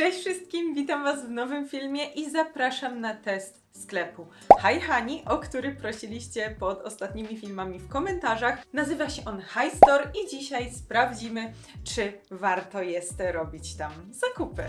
Cześć wszystkim, witam Was w nowym filmie i zapraszam na test sklepu Hi Honey, o który prosiliście pod ostatnimi filmami w komentarzach. Nazywa się on Hi Store i dzisiaj sprawdzimy, czy warto jest robić tam zakupy.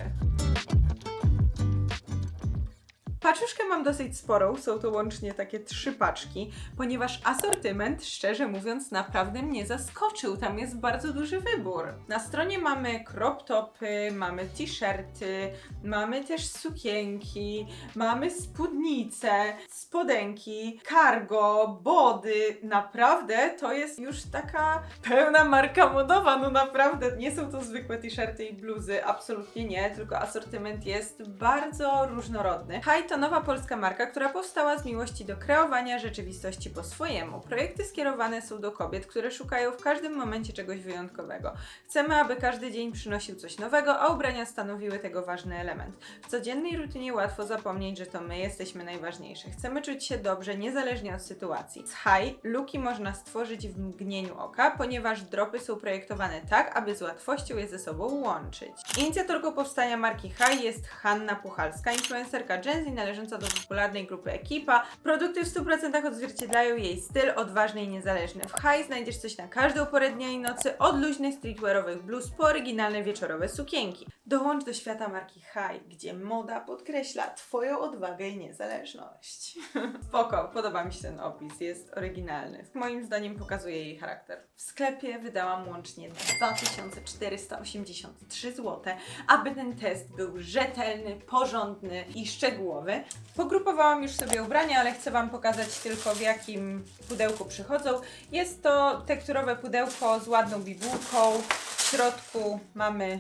Paczuszkę mam dosyć sporą, są to łącznie takie trzy paczki, ponieważ asortyment, szczerze mówiąc, naprawdę mnie zaskoczył. Tam jest bardzo duży wybór. Na stronie mamy crop topy, mamy t-shirty, mamy też sukienki, mamy spódnice, spodenki, cargo, body. Naprawdę to jest już taka pełna marka modowa. No naprawdę, nie są to zwykłe t-shirty i bluzy, absolutnie nie, tylko asortyment jest bardzo różnorodny. Hi to nowa polska marka, która powstała z miłości do kreowania rzeczywistości po swojemu. Projekty skierowane są do kobiet, które szukają w każdym momencie czegoś wyjątkowego. Chcemy, aby każdy dzień przynosił coś nowego, a ubrania stanowiły tego ważny element. W codziennej rutynie łatwo zapomnieć, że to my jesteśmy najważniejsze. Chcemy czuć się dobrze, niezależnie od sytuacji. Z Hi luki można stworzyć w mgnieniu oka, ponieważ dropy są projektowane tak, aby z łatwością je ze sobą łączyć. Inicjatorką powstania marki Hi jest Hanna Puchalska, influencerka Gen Z należąca do popularnej grupy Ekipa. Produkty w 100% odzwierciedlają jej styl odważny i niezależny. W Hi znajdziesz coś na każdą porę dnia i nocy, od luźnych streetwearowych bluz po oryginalne wieczorowe sukienki. Dołącz do świata marki Hi, gdzie moda podkreśla Twoją odwagę i niezależność. Spoko, podoba mi się ten opis, jest oryginalny. Moim zdaniem pokazuje jej charakter. W sklepie wydałam łącznie 2483 zł, aby ten test był rzetelny, porządny i szczegółowy. Pogrupowałam już sobie ubrania, ale chcę Wam pokazać tylko w jakim pudełku przychodzą. Jest to tekturowe pudełko z ładną bibułką. W środku mamy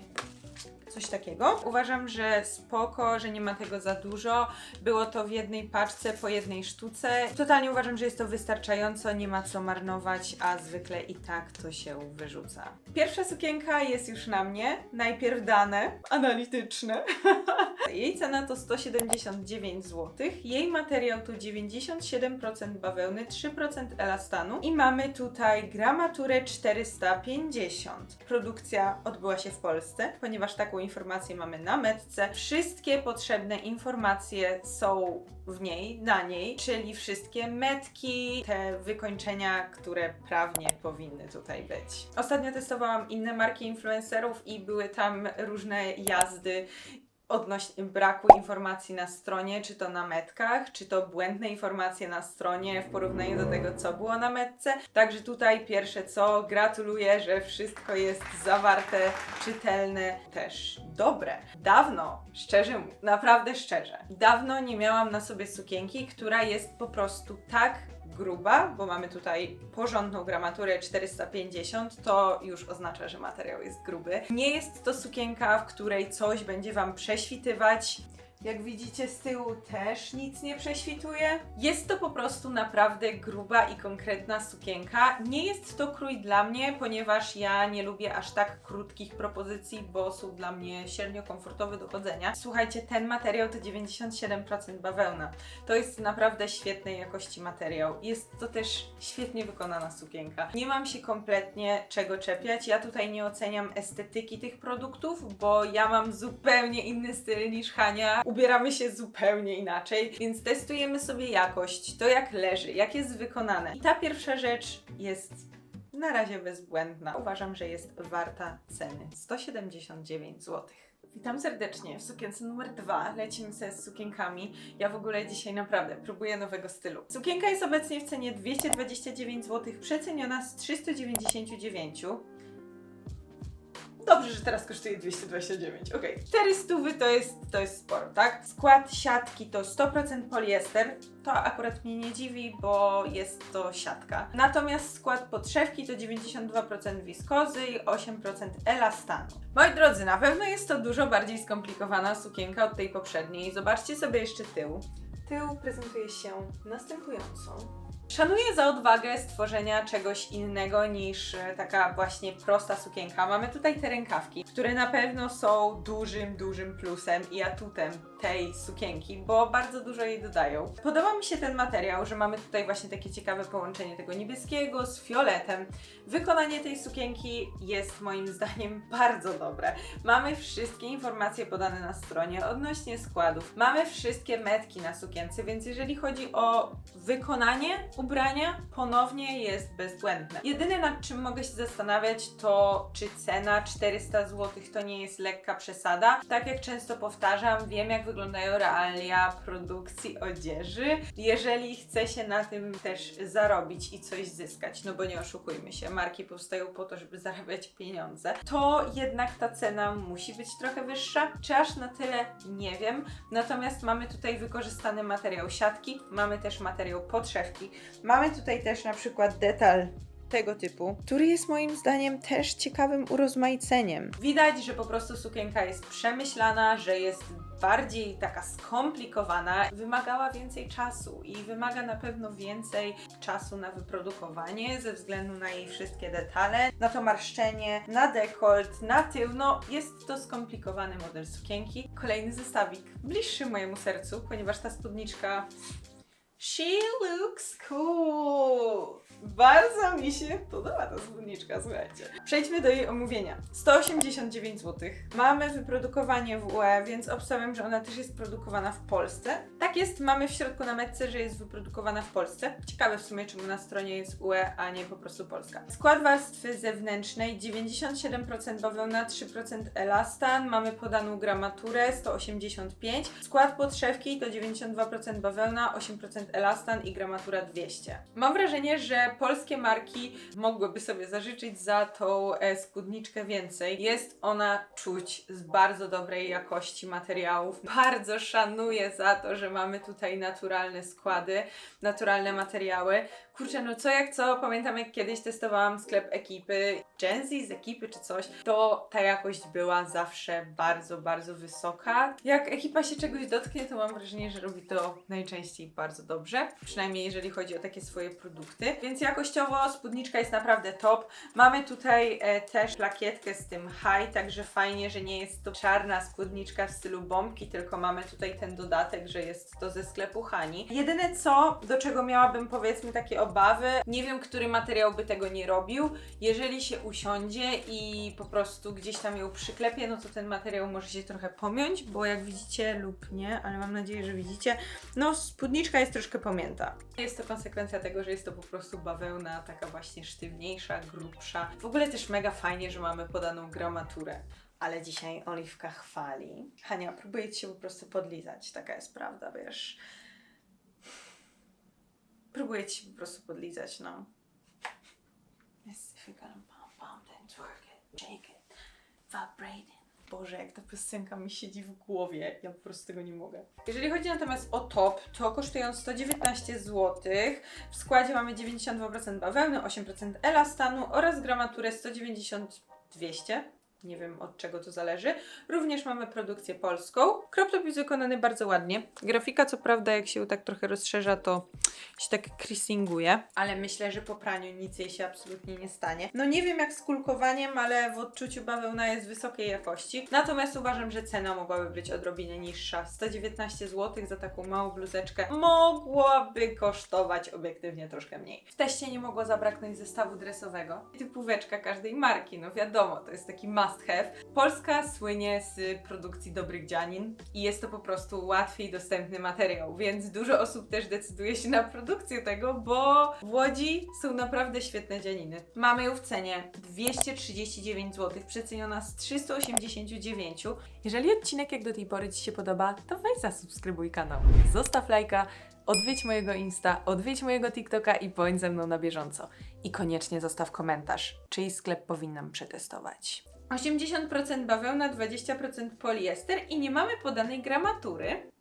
coś takiego. Uważam, że spoko, że nie ma tego za dużo. Było to w jednej paczce po jednej sztuce. Totalnie uważam, że jest to wystarczająco, nie ma co marnować, a zwykle i tak to się wyrzuca. Pierwsza sukienka jest już na mnie. Najpierw dane analityczne. Jej cena to 179 zł. Jej materiał to 97% bawełny, 3% elastanu i mamy tutaj gramaturę 450. Produkcja odbyła się w Polsce, ponieważ taką informację mamy na metce. Wszystkie potrzebne informacje są w niej, na niej, czyli wszystkie metki, te wykończenia, które prawnie powinny tutaj być. Ostatnio testowałam inne marki influencerów i były tam różne jazdy odnośnie braku informacji na stronie, czy to na metkach, czy to błędne informacje na stronie w porównaniu do tego, co było na metce. Także tutaj pierwsze co, gratuluję, że wszystko jest zawarte, czytelne, też dobre. Dawno, szczerze, naprawdę szczerze, dawno nie miałam na sobie sukienki, która jest po prostu tak gruba, bo mamy tutaj porządną gramaturę 450, to już oznacza, że materiał jest gruby. Nie jest to sukienka, w której coś będzie Wam prześwitywać. Jak widzicie z tyłu też nic nie prześwituje. Jest to po prostu naprawdę gruba i konkretna sukienka. Nie jest to krój dla mnie, ponieważ ja nie lubię aż tak krótkich propozycji, bo są dla mnie średnio komfortowe do chodzenia. Słuchajcie, ten materiał to 97% bawełna. To jest naprawdę świetnej jakości materiał. Jest to też świetnie wykonana sukienka. Nie mam się kompletnie czego czepiać. Ja tutaj nie oceniam estetyki tych produktów, bo ja mam zupełnie inny styl niż Hania. Ubieramy się zupełnie inaczej, więc testujemy sobie jakość, to jak leży, jak jest wykonane. I ta pierwsza rzecz jest na razie bezbłędna. Uważam, że jest warta ceny 179 zł. Witam serdecznie w sukience numer dwa. Lecimy sobie z sukienkami. Ja w ogóle dzisiaj naprawdę próbuję nowego stylu. Sukienka jest obecnie w cenie 229 zł, przeceniona z 399. Dobrze, że teraz kosztuje 229. Ok. 400 to jest, to jest sporo, tak? Skład siatki to 100% poliester. To akurat mnie nie dziwi, bo jest to siatka. Natomiast skład podszewki to 92% wiskozy i 8% elastanu. Moi drodzy, na pewno jest to dużo bardziej skomplikowana sukienka od tej poprzedniej. Zobaczcie sobie jeszcze tył. Tył prezentuje się następująco. Szanuję za odwagę stworzenia czegoś innego niż e, taka właśnie prosta sukienka. Mamy tutaj te rękawki, które na pewno są dużym, dużym plusem i atutem tej sukienki, bo bardzo dużo jej dodają. Podoba mi się ten materiał, że mamy tutaj właśnie takie ciekawe połączenie tego niebieskiego z fioletem. Wykonanie tej sukienki jest moim zdaniem bardzo dobre. Mamy wszystkie informacje podane na stronie odnośnie składów. Mamy wszystkie metki na sukience, więc jeżeli chodzi o wykonanie ubrania, ponownie jest bezbłędne. Jedyne nad czym mogę się zastanawiać to, czy cena 400 zł to nie jest lekka przesada. Tak jak często powtarzam, wiem jak wyglądają realia produkcji odzieży. Jeżeli chce się na tym też zarobić i coś zyskać, no bo nie oszukujmy się, marki powstają po to, żeby zarabiać pieniądze, to jednak ta cena musi być trochę wyższa. Czy aż na tyle? Nie wiem. Natomiast mamy tutaj wykorzystany materiał siatki, mamy też materiał podszewki, mamy tutaj też na przykład detal tego typu, który jest moim zdaniem też ciekawym urozmaiceniem. Widać, że po prostu sukienka jest przemyślana, że jest bardziej taka skomplikowana, wymagała więcej czasu i wymaga na pewno więcej czasu na wyprodukowanie ze względu na jej wszystkie detale, na to marszczenie, na dekolt, na tył. No, jest to skomplikowany model sukienki. Kolejny zestawik, bliższy mojemu sercu, ponieważ ta spódniczka She looks cool. Bardzo mi się podoba ta spódniczka, słuchajcie. Przejdźmy do jej omówienia. 189 zł. Mamy wyprodukowanie w UE, więc obstawiam, że ona też jest produkowana w Polsce. Tak jest, mamy w środku na metce, że jest wyprodukowana w Polsce. Ciekawe w sumie, czemu na stronie jest UE, a nie po prostu Polska. Skład warstwy zewnętrznej 97% bawełna, 3% elastan. Mamy podaną gramaturę 185. Skład podszewki to 92% bawełna, 8% elastan i gramatura 200. Mam wrażenie, że polskie marki mogłyby sobie zażyczyć za tą e, spódniczkę więcej. Jest ona czuć z bardzo dobrej jakości materiałów. Bardzo szanuję za to, że mamy tutaj naturalne składy, naturalne materiały. Kurczę, no co jak co, pamiętam jak kiedyś testowałam sklep ekipy, Gen Z z ekipy czy coś, to ta jakość była zawsze bardzo, bardzo wysoka. Jak ekipa się czegoś dotknie, to mam wrażenie, że robi to najczęściej bardzo dobrze, przynajmniej jeżeli chodzi o takie swoje produkty. Więc jakościowo spódniczka jest naprawdę top. Mamy tutaj e, też plakietkę z tym high, także fajnie, że nie jest to czarna spódniczka w stylu bombki, tylko mamy tutaj ten dodatek, że jest to ze sklepu Hani. Jedyne co, do czego miałabym powiedzmy takie obawy, nie wiem, który materiał by tego nie robił. Jeżeli się usiądzie i po prostu gdzieś tam ją przyklepie, no to ten materiał może się trochę pomiąć, bo jak widzicie lub nie, ale mam nadzieję, że widzicie, no spódniczka jest troszkę pomięta. Jest to konsekwencja tego, że jest to po prostu bawełna taka właśnie sztywniejsza, grubsza. W ogóle też mega fajnie, że mamy podaną gramaturę. Ale dzisiaj Oliwka chwali. Hania, próbuję Ci się po prostu podlizać. Taka jest prawda, wiesz. Próbuję Ci po prostu podlizać, no. Yes, if pump, then twerk it, shake it, vibrating. Boże, jak ta piosenka mi siedzi w głowie, ja po prostu tego nie mogę. Jeżeli chodzi natomiast o top, to kosztują 119 zł. W składzie mamy 92% bawełny, 8% elastanu oraz gramaturę 190-200. Nie wiem od czego to zależy. Również mamy produkcję polską. Crop jest wykonany bardzo ładnie. Grafika co prawda jak się tak trochę rozszerza to się tak creasinguje, ale myślę, że po praniu nic jej się absolutnie nie stanie. No nie wiem jak z kulkowaniem, ale w odczuciu bawełna jest wysokiej jakości. Natomiast uważam, że cena mogłaby być odrobinę niższa. 119 zł za taką małą bluzeczkę mogłaby kosztować obiektywnie troszkę mniej. W teście nie mogło zabraknąć zestawu dresowego. Typóweczka każdej marki, no wiadomo, to jest taki must have. Polska słynie z produkcji dobrych dzianin i jest to po prostu łatwiej dostępny materiał, więc dużo osób też decyduje się na produkcję tego, bo w Łodzi są naprawdę świetne dzianiny. Mamy ją w cenie 239 zł, przeceniona z 389. Jeżeli odcinek jak do tej pory Ci się podoba, to weź zasubskrybuj kanał, zostaw lajka, odwiedź mojego Insta, odwiedź mojego TikToka i bądź ze mną na bieżąco. I koniecznie zostaw komentarz, czyj sklep powinnam przetestować. 80% bawełna, 20% poliester i nie mamy podanej gramatury.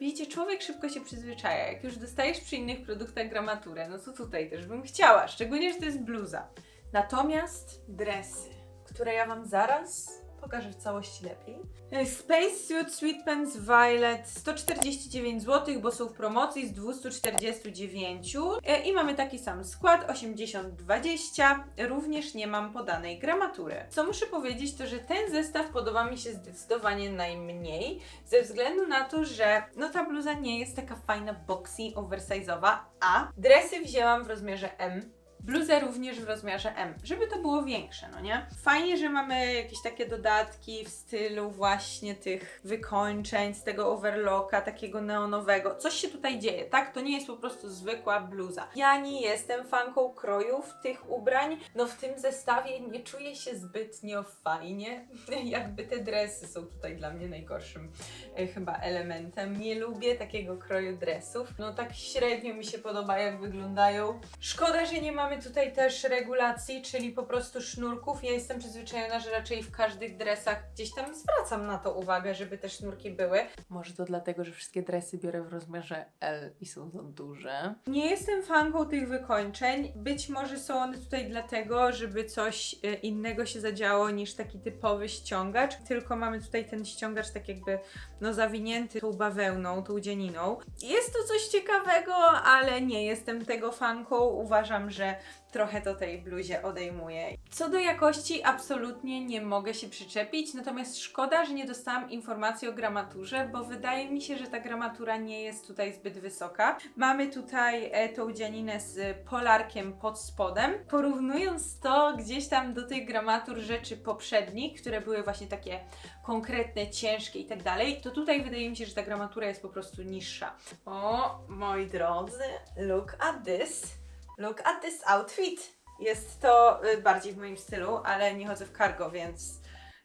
Widzicie, człowiek szybko się przyzwyczaja. Jak już dostajesz przy innych produktach gramaturę, no to tutaj też bym chciała, szczególnie, że to jest bluza. Natomiast dresy, które ja Wam zaraz pokażę w całości lepiej. E, Space Suit Sweetpants Violet 149 zł, bo są w promocji z 249 E, i mamy taki sam skład 80-20. Również nie mam podanej gramatury. Co muszę powiedzieć, to że ten zestaw podoba mi się zdecydowanie najmniej, ze względu na to, że no ta bluza nie jest taka fajna, boxy, oversize'owa, a dresy wzięłam w rozmiarze M. Bluzę również w rozmiarze M, żeby to było większe, no nie? Fajnie, że mamy jakieś takie dodatki w stylu właśnie tych wykończeń, z tego overlocka, takiego neonowego. Coś się tutaj dzieje, tak? To nie jest po prostu zwykła bluza. Ja nie jestem fanką krojów tych ubrań, no w tym zestawie nie czuję się zbytnio fajnie. Jakby te dresy są tutaj dla mnie najgorszym e, chyba elementem. Nie lubię takiego kroju dresów. No tak średnio mi się podoba, jak wyglądają. Szkoda, że nie mamy tutaj też regulacji, czyli po prostu sznurków. Ja jestem przyzwyczajona, że raczej w każdych dresach gdzieś tam zwracam na to uwagę, żeby te sznurki były. Może to dlatego, że wszystkie dresy biorę w rozmiarze L i są za duże. Nie jestem fanką tych wykończeń. Być może są one tutaj dlatego, żeby coś e, innego się zadziało niż taki typowy ściągacz. Tylko mamy tutaj ten ściągacz tak jakby no zawinięty tą bawełną, tą dzianiną. Jest to coś ciekawego, ale nie jestem tego fanką. Uważam, że trochę to tej bluzie odejmuje. Co do jakości, absolutnie nie mogę się przyczepić, natomiast szkoda, że nie dostałam informacji o gramaturze, bo wydaje mi się, że ta gramatura nie jest tutaj zbyt wysoka. Mamy tutaj e, tą dzianinę z polarkiem pod spodem. Porównując to gdzieś tam do tych gramatur rzeczy poprzednich, które były właśnie takie konkretne, ciężkie i tak dalej, to tutaj wydaje mi się, że ta gramatura jest po prostu niższa. O, moi drodzy, look at this. Look at this outfit. Jest to y, bardziej w moim stylu, ale nie chodzę w cargo, więc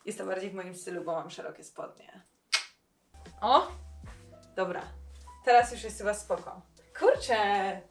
jest to bardziej w moim stylu, bo mam szerokie spodnie. O! Dobra. Teraz już jest chyba spoko. Kurczę!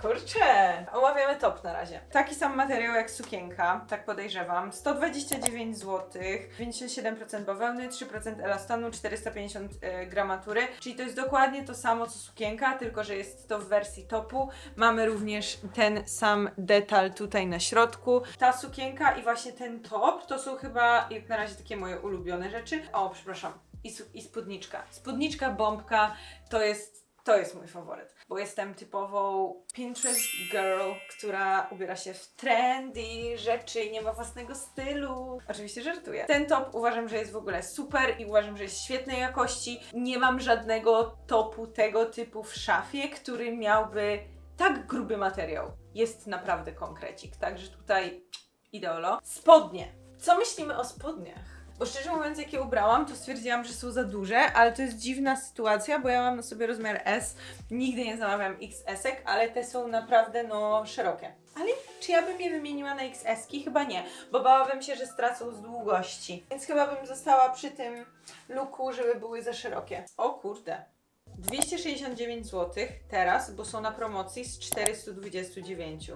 Kurczę! Omawiamy top na razie. Taki sam materiał jak sukienka, tak podejrzewam. 129 zł, 57% bawełny, 3% elastanu, 450 e, gramatury. Czyli to jest dokładnie to samo co sukienka, tylko że jest to w wersji topu. Mamy również ten sam detal tutaj na środku. Ta sukienka i właśnie ten top to są chyba jak na razie takie moje ulubione rzeczy. O, przepraszam. I, i spódniczka. Spódniczka, bombka to jest to jest mój faworyt, bo jestem typową Pinterest girl, która ubiera się w trendy rzeczy i nie ma własnego stylu. Oczywiście żartuję. Ten top uważam, że jest w ogóle super i uważam, że jest świetnej jakości. Nie mam żadnego topu tego typu w szafie, który miałby tak gruby materiał. Jest naprawdę konkrecik, także tutaj ideolo. Spodnie. Co myślimy o spodniach? Bo szczerze mówiąc, jak je ubrałam, to stwierdziłam, że są za duże, ale to jest dziwna sytuacja, bo ja mam na sobie rozmiar S. Nigdy nie zamawiam XS-ek, ale te są naprawdę no szerokie. Ale czy ja bym je wymieniła na XS-ki? Chyba nie, bo bałabym się, że stracą z długości. Więc chyba bym została przy tym luku, żeby były za szerokie. O kurde. 269 zł teraz, bo są na promocji z 429.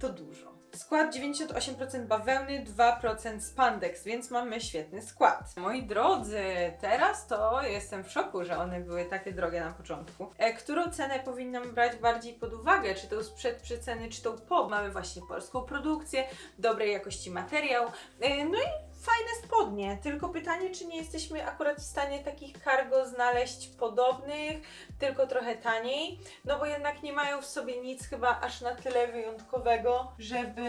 To dużo. Skład 98% bawełny, 2% spandex, więc mamy świetny skład. Moi drodzy, teraz to jestem w szoku, że one były takie drogie na początku. E, którą cenę powinnam brać bardziej pod uwagę? Czy tą sprzed przeceny, czy tą po? Mamy właśnie polską produkcję, dobrej jakości materiał, e, no i fajne spodnie. Tylko pytanie, czy nie jesteśmy akurat w stanie takich cargo znaleźć podobnych, tylko trochę taniej, no bo jednak nie mają w sobie nic chyba aż na tyle wyjątkowego, żeby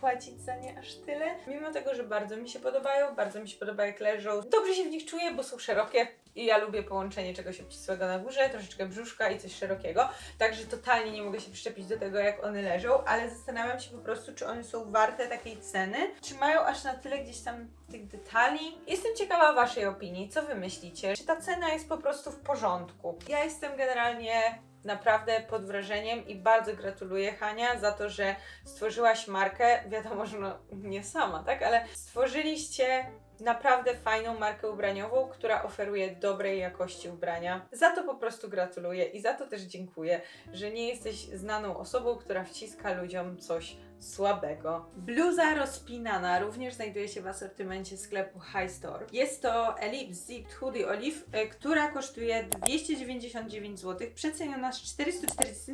płacić za nie aż tyle. Mimo tego, że bardzo mi się podobają, bardzo mi się podoba jak leżą, dobrze się w nich czuję, bo są szerokie i ja lubię połączenie czegoś obcisłego na górze, troszeczkę brzuszka i coś szerokiego, także totalnie nie mogę się przyczepić do tego, jak one leżą, ale zastanawiam się po prostu, czy one są warte takiej ceny, czy mają aż na tyle gdzieś tam tych detali. Jestem ciekawa Waszej opinii, co Wy myślicie? Czy ta cena jest po prostu w porządku? Ja jestem generalnie naprawdę pod wrażeniem i bardzo gratuluję Hania za to, że stworzyłaś markę, wiadomo, że no nie sama, tak, ale stworzyliście naprawdę fajną markę ubraniową, która oferuje dobrej jakości ubrania. Za to po prostu gratuluję i za to też dziękuję, że nie jesteś znaną osobą, która wciska ludziom coś słabego. Bluza rozpinana również znajduje się w asortymencie sklepu High Store. Jest to Elite Zipped Hoodie Olive, e, która kosztuje 299 zł, przeceniona z 440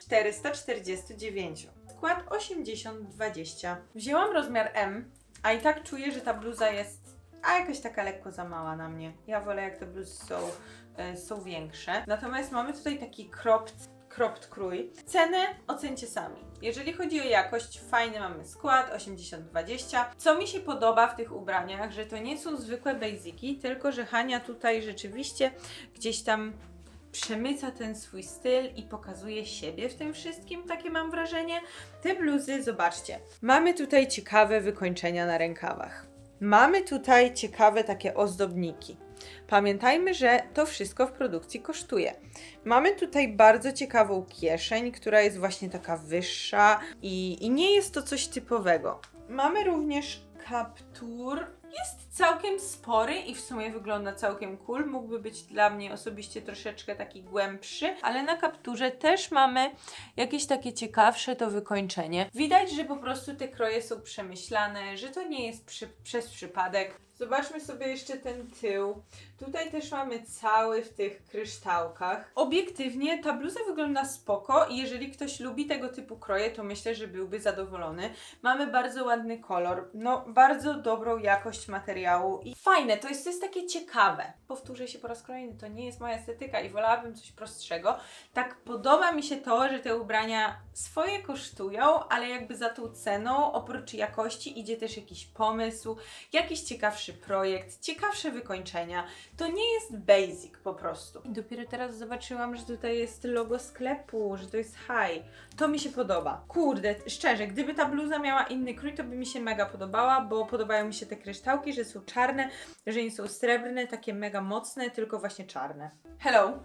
449. Skład 80-20. Wzięłam rozmiar M, A i tak czuję, że ta bluza jest a jakaś taka lekko za mała na mnie. Ja wolę jak te bluzy są, e, są większe. Natomiast mamy tutaj taki cropped, cropped krój. Cenę ocencie sami. Jeżeli chodzi o jakość, fajny mamy skład 80-20. Co mi się podoba w tych ubraniach, że to nie są zwykłe basiki, tylko że Hania tutaj rzeczywiście gdzieś tam przemyca ten swój styl i pokazuje siebie w tym wszystkim, takie mam wrażenie. Te bluzy, zobaczcie, mamy tutaj ciekawe wykończenia na rękawach. Mamy tutaj ciekawe takie ozdobniki. Pamiętajmy, że to wszystko w produkcji kosztuje. Mamy tutaj bardzo ciekawą kieszeń, która jest właśnie taka wyższa i, i nie jest to coś typowego. Mamy również kaptur. Jest całkiem spory i w sumie wygląda całkiem cool. Mógłby być dla mnie osobiście troszeczkę taki głębszy, ale na kapturze też mamy jakieś takie ciekawsze to wykończenie. Widać, że po prostu te kroje są przemyślane, że to nie jest przy, przez przypadek. Zobaczmy sobie jeszcze ten tył. Tutaj też mamy cały w tych kryształkach. Obiektywnie ta bluza wygląda spoko i jeżeli ktoś lubi tego typu kroje, to myślę, że byłby zadowolony. Mamy bardzo ładny kolor, no bardzo dobrą jakość materiału i fajne, to jest, to jest takie ciekawe. Powtórzę się po raz kolejny, to nie jest moja estetyka i wolałabym coś prostszego. Tak podoba mi się to, że te ubrania swoje kosztują, ale jakby za tą ceną, oprócz jakości idzie też jakiś pomysł, jakiś ciekawszy projekt, ciekawsze wykończenia. To nie jest basic po prostu. Dopiero teraz zobaczyłam, że tutaj jest logo sklepu, że to jest high. To mi się podoba. Kurde, szczerze, gdyby ta bluza miała inny krój, to by mi się mega podobała, bo podobają mi się te kryształki, że są czarne, że nie są srebrne, takie mega mocne, tylko właśnie czarne. Hello!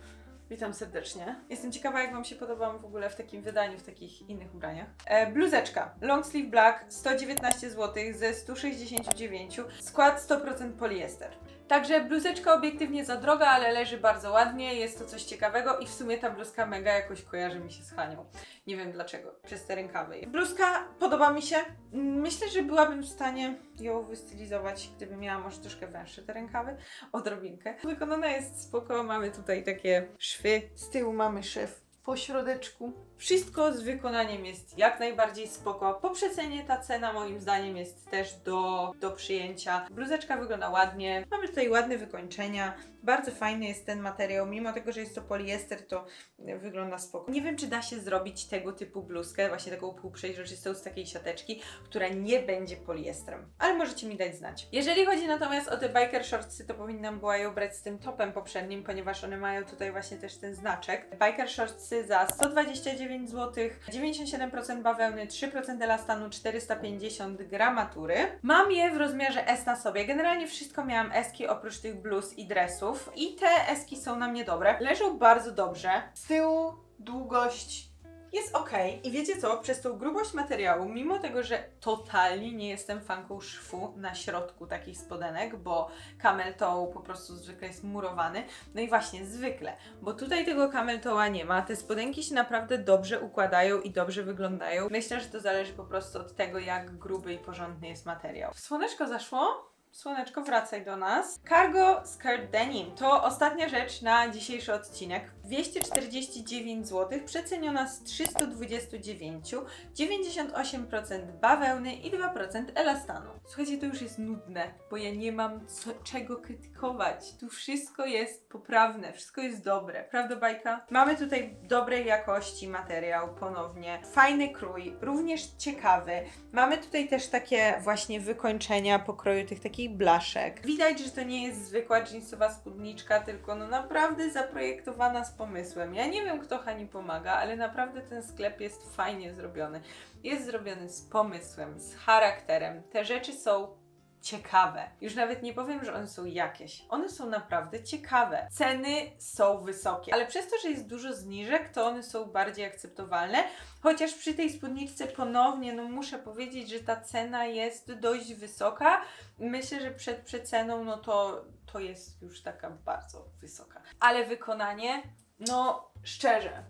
Witam serdecznie. Jestem ciekawa, jak Wam się podobam w ogóle w takim wydaniu, w takich innych ubraniach. E, bluzeczka. Long sleeve black, 119 zł ze 169. Skład 100% poliester. Także bluzeczka obiektywnie za droga, ale leży bardzo ładnie, jest to coś ciekawego i w sumie ta bluzka mega jakoś kojarzy mi się z Hanią. Nie wiem dlaczego, przez te rękawy. Bluzka podoba mi się. Myślę, że byłabym w stanie ją wystylizować, gdyby miała może troszkę węższe te rękawy, odrobinkę. Wykonana jest spoko, mamy tutaj takie szwy, z tyłu mamy szyf po środeczku. Wszystko z wykonaniem jest jak najbardziej spoko. Po przecenie ta cena moim zdaniem jest też do, do przyjęcia. Bluzeczka wygląda ładnie. Mamy tutaj ładne wykończenia. Bardzo fajny jest ten materiał. Mimo tego, że jest to poliester, to wygląda spoko. Nie wiem, czy da się zrobić tego typu bluzkę, właśnie taką półprzeźroczystą z takiej siateczki, która nie będzie poliestrem. Ale możecie mi dać znać. Jeżeli chodzi natomiast o te biker shortsy, to powinnam była ją brać z tym topem poprzednim, ponieważ one mają tutaj właśnie też ten znaczek. Biker shortsy za 129 zł, 97% bawełny, 3% elastanu, 450 gramatury. Mam je w rozmiarze S na sobie. Generalnie wszystko miałam Eski oprócz tych bluz i dresów i te Eski są na mnie dobre. Leżą bardzo dobrze. Z tyłu długość jest ok. I wiecie co? Przez tą grubość materiału, mimo tego, że totalnie nie jestem fanką szwu na środku takich spodenek, bo camel toe po prostu zwykle jest murowany. No i właśnie, zwykle, bo tutaj tego camel toe'a nie ma. Te spodenki się naprawdę dobrze układają i dobrze wyglądają. Myślę, że to zależy po prostu od tego, jak gruby i porządny jest materiał. Słoneczko zaszło? Słoneczko, wracaj do nas. Cargo Skirt Denim to ostatnia rzecz na dzisiejszy odcinek. 249 zł, przeceniona z 329, 98% bawełny i 2% elastanu. Słuchajcie, to już jest nudne, bo ja nie mam co, czego krytykować. Tu wszystko jest poprawne, wszystko jest dobre. Prawda, bajka? Mamy tutaj dobrej jakości materiał, ponownie. Fajny krój, również ciekawy. Mamy tutaj też takie właśnie wykończenia pokroju tych takich blaszek. Widać, że to nie jest zwykła jeansowa spódniczka, tylko no naprawdę zaprojektowana z pomysłem. Ja nie wiem, kto Hani pomaga, ale naprawdę ten sklep jest fajnie zrobiony. Jest zrobiony z pomysłem, z charakterem. Te rzeczy są ciekawe. Już nawet nie powiem, że one są jakieś. One są naprawdę ciekawe. Ceny są wysokie, ale przez to, że jest dużo zniżek, to one są bardziej akceptowalne. Chociaż przy tej spódniczce ponownie, no muszę powiedzieć, że ta cena jest dość wysoka. Myślę, że przed przeceną, no to, to jest już taka bardzo wysoka. Ale wykonanie, no szczerze,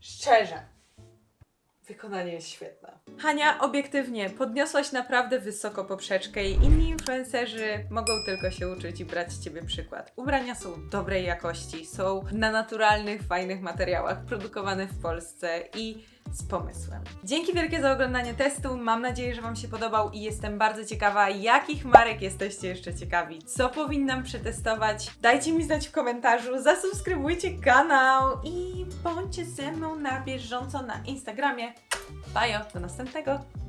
szczerze. Wykonanie jest świetne. Hania, obiektywnie, podniosłaś naprawdę wysoko poprzeczkę i inni influencerzy mogą tylko się uczyć i brać z Ciebie przykład. Ubrania są dobrej jakości, są na naturalnych, fajnych materiałach, produkowane w Polsce i z pomysłem. Dzięki wielkie za oglądanie testu. Mam nadzieję, że Wam się podobał i jestem bardzo ciekawa, jakich marek jesteście jeszcze ciekawi. Co powinnam przetestować? Dajcie mi znać w komentarzu, zasubskrybujcie kanał i bądźcie ze mną na bieżąco na Instagramie. Bajo, do następnego!